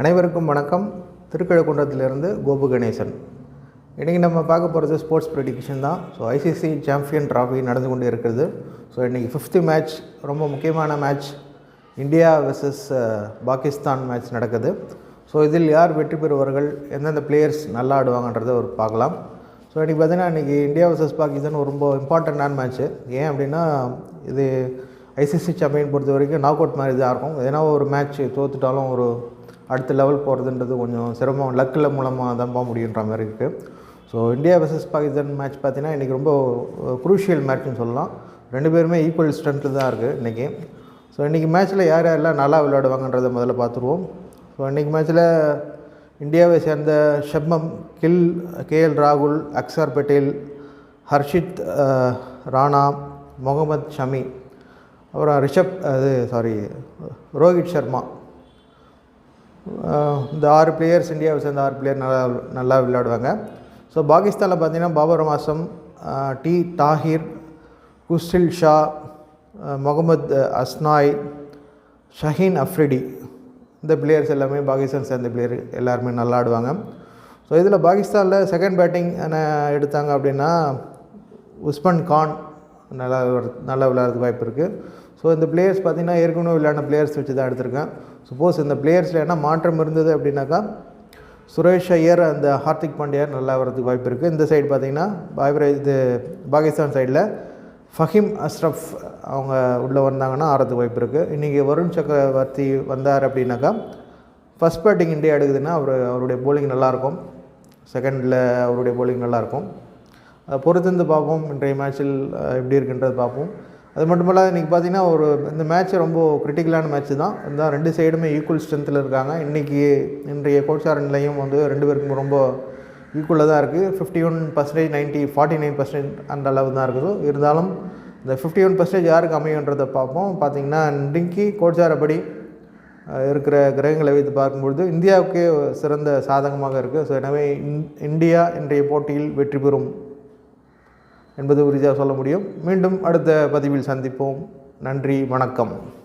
அனைவருக்கும் வணக்கம். திருக்கழுக்குன்றத்திலிருந்து கோபு கணேசன். இன்றைக்கி நம்ம பார்க்க போகிறது ஸ்போர்ட்ஸ் ப்ரெடிக்ஷன் தான். ஸோ ஐசிசி சாம்பியன் ட்ராஃபி நடந்து கொண்டு இருக்கிறது. ஸோ இன்றைக்கி ஃபிஃப்த்து மேட்ச் ரொம்ப முக்கியமான match India versus Pakistan match நடக்குது. ஸோ இதில் யார் வெற்றி பெறுவார்கள்? எந்தெந்த பிளேயர்ஸ் நல்லா ஆடுவாங்கன்றதை ஒரு பார்க்கலாம். ஸோ இன்றைக்கி பார்த்தீங்கன்னா இன்றைக்கி இந்தியா வெர்சஸ் பாகிஸ்தான் ரொம்ப இம்பார்ட்டண்ட்டான மேட்ச்சு ஏன் அப்படின்னா இது ஐசிசி சாம்பியன் பொறுத்த வரைக்கும் நாக் அவுட் மாதிரி தான் இருக்கும். எதனா ஒரு மேட்ச் தோத்துட்டாலும் ஒரு அடுத்த லெவல் போகிறதுன்றது கொஞ்சம் சிரமம். லக்கில் மூலமாக தான் போக முடியுன்ற மாதிரி இருக்குது so India versus Pakistan match பார்த்தீங்கன்னா இன்றைக்கி ரொம்ப குரூஷியல் மேட்ச்னு சொல்லலாம். ரெண்டு பேருமே ஈக்குவல் ஸ்ட்ரென்த்து தான் இருக்குது இன்றைக்கி ஸோ இன்றைக்கி மேட்ச்சில் யார் யாரெல்லாம் நல்லா விளையாடுவாங்கன்றதை முதல்ல பார்த்துருவோம். ஸோ இன்றைக்கி மேட்ச்சில் இந்தியாவை சேர்ந்த ஷப்மம் கில் கேஎல் ராகுல் அக்சர் பட்டேல் ஹர்ஷித் ராணா முகமது ஷமி அப்புறம் ரிஷப் அது சாரி ரோஹித் சர்மா. இந்த ஆறு பிளேயர்ஸ் இந்தியாவை சேர்ந்த ஆறு பிளேயர் நல்லா நல்லா விளையாடுவாங்க. ஸோ பாகிஸ்தானில் பார்த்தீங்கன்னா பாபர் மாசம் டி தாஹிர் குஸ்டில் ஷா முகமது அஸ்னாய் ஷஹீன் அஃப்ரிடி இந்த பிளேயர்ஸ் எல்லாமே பாகிஸ்தான் சேர்ந்த பிளேயர் எல்லாருமே நல்லா ஆடுவாங்க. ஸோ இதில் பாகிஸ்தானில் செகண்ட் பேட்டிங் எடுத்தாங்க அப்படின்னா உஸ்மான் கான் நல்லா நல்லா விளையாடுறதுக்கு வாய்ப்பு இருக்குது ஸோ இந்த பிளேயர்ஸ் பார்த்திங்கன்னா ஏற்கனவே விளையாடின பிளேயர்ஸ் வச்சு தான் எடுத்திருக்கேன். சப்போஸ் இந்த பிளேயர்ஸில் என்ன மாற்றம் இருந்தது அப்படின்னாக்கா சுரேஷ் ஐயர் அந்த ஹார்திக் பாண்டியார் நல்லா வரதுக்கு வாய்ப்பு இருக்குது இந்த சைடு பார்த்திங்கன்னா பாய்வரேஜ் இது பாகிஸ்தான் சைடில் ஃபஹீம் அஸ்ரஃப் அவங்க உள்ளே வந்தாங்கன்னா ஆறதுக்கு வாய்ப்பு இருக்குது இன்றைக்கி வருண் சக்கரவர்த்தி வந்தார் அப்படின்னாக்கா ஃபஸ்ட் பேட்டிங் இந்தியா எடுக்குதுன்னா அவர் அவருடைய போலிங் நல்லாயிருக்கும் செகண்டில் அவருடைய போலிங் நல்லாயிருக்கும் அதை பொறுத்திருந்து பார்ப்போம். இன்றைய மேட்ச்சில் எப்படி இருக்குன்றது பார்ப்போம். அது மட்டும் இல்லாத இன்றைக்கி பார்த்தீங்கன்னா ஒரு இந்த மேட்ச் ரொம்ப கிரிட்டிக்கலான மேட்ச் தான். இந்த ரெண்டு சைடுமே ஈக்குவல் ஸ்ட்ரென்த்தில் இருக்காங்க. இன்றைக்கி இன்றைய கோச்சார நிலையம் வந்து ரெண்டு பேருக்கும் ரொம்ப ஈக்குவலாக தான் இருக்குது fifty one percentage ninety forty nine percentage அந்த அளவு தான் இருக்குது. இருந்தாலும் இந்த ஃபிஃப்டி ஒன் பர்சன்டேஜ் யாருக்கு அமையுன்றதை பார்ப்போம். பார்த்திங்கன்னா இன்றைக்கி கோச்சாரப்படி இருக்கிற கிரகங்களை வைத்து பார்க்கும்பொழுது இந்தியாவுக்கே சிறந்த சாதகமாக இருக்குது ஸோ எனவே இந்தியா இன்றைய போட்டியில் வெற்றி பெறும். என்பது உறுதியாக சொல்ல முடியும். மீண்டும் அடுத்த பதிவில் சந்திப்போம். நன்றி வணக்கம்.